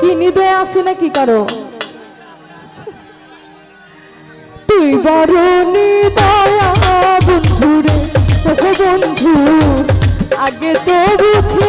কি নিদয়ে আছে নাকি কারও? তুই বড় নিদয়া বন্ধু রে বন্ধু আগে তো বুঝি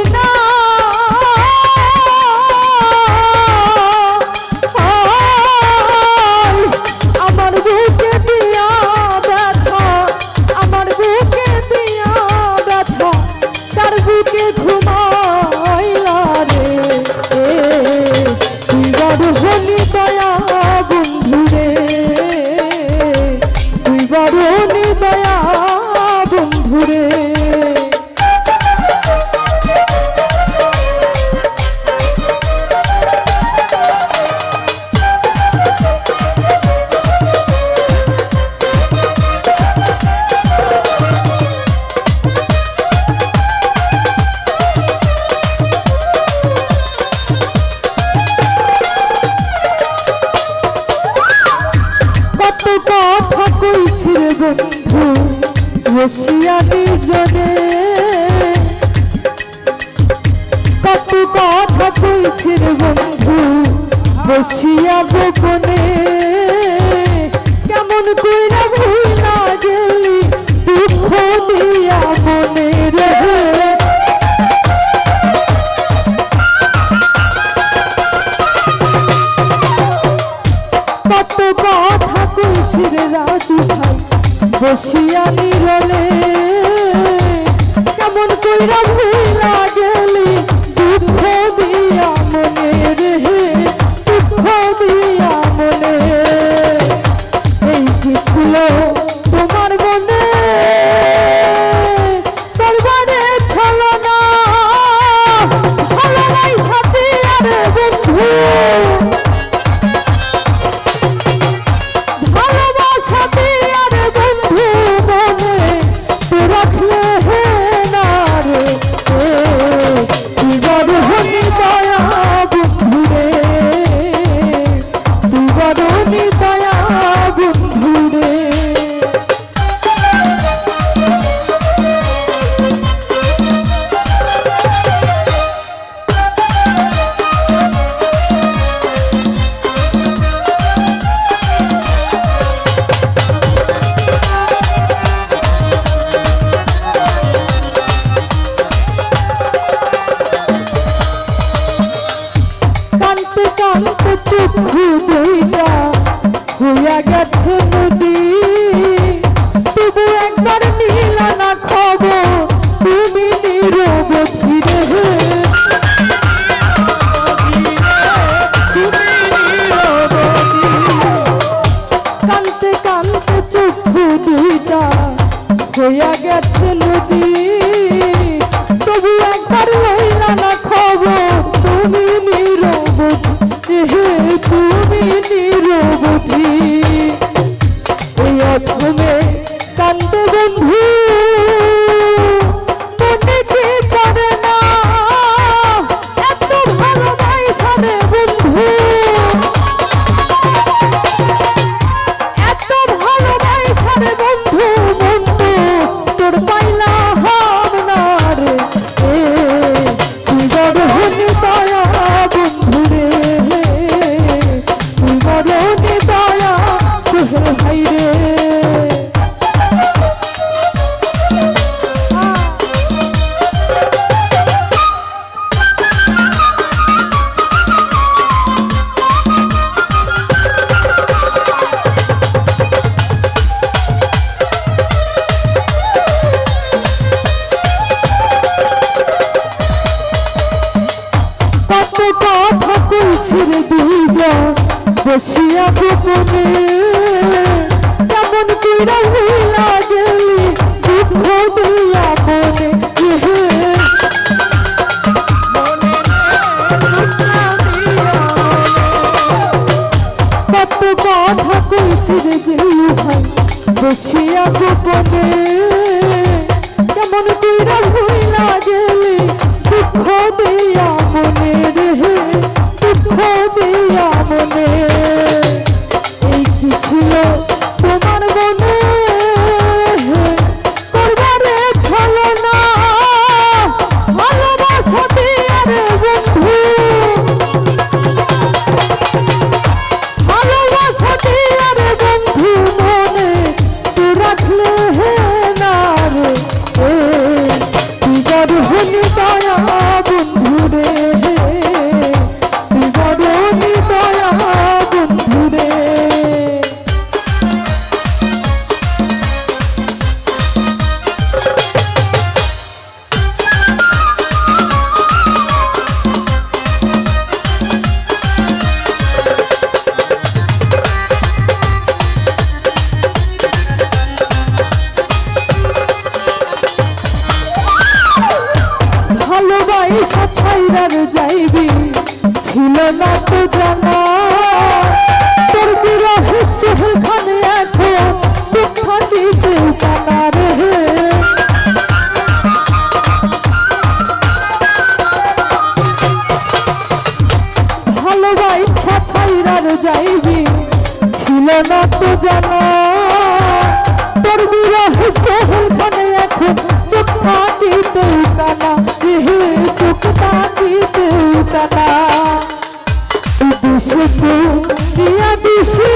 বন্ধু রসিয়া বিজরে বলে কেমন কইরা ঘুমিয়া হইয়া গেছে নদী হে তুমি নিরবধি? এই অথমে কান্ত বন্ধু। Woo! মরুভূমি তো ভাই ছাইরার যাইবি। ছিল না তো জানা। তোর বিরহ সোহেল খানে এখন চোখ ফাটিতে উতানা হে চোখ ফাটিতে উতানা দেশে তো দিয়া দিশে।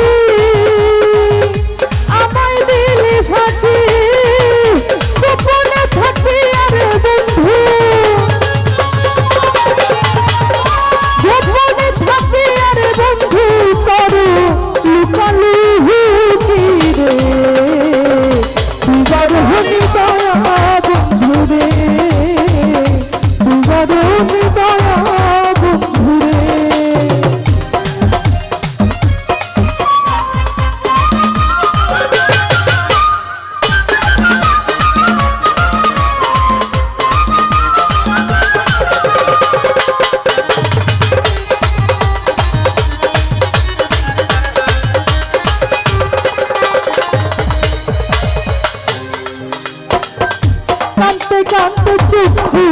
শান্ত চক্ষু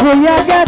হইয়া গেল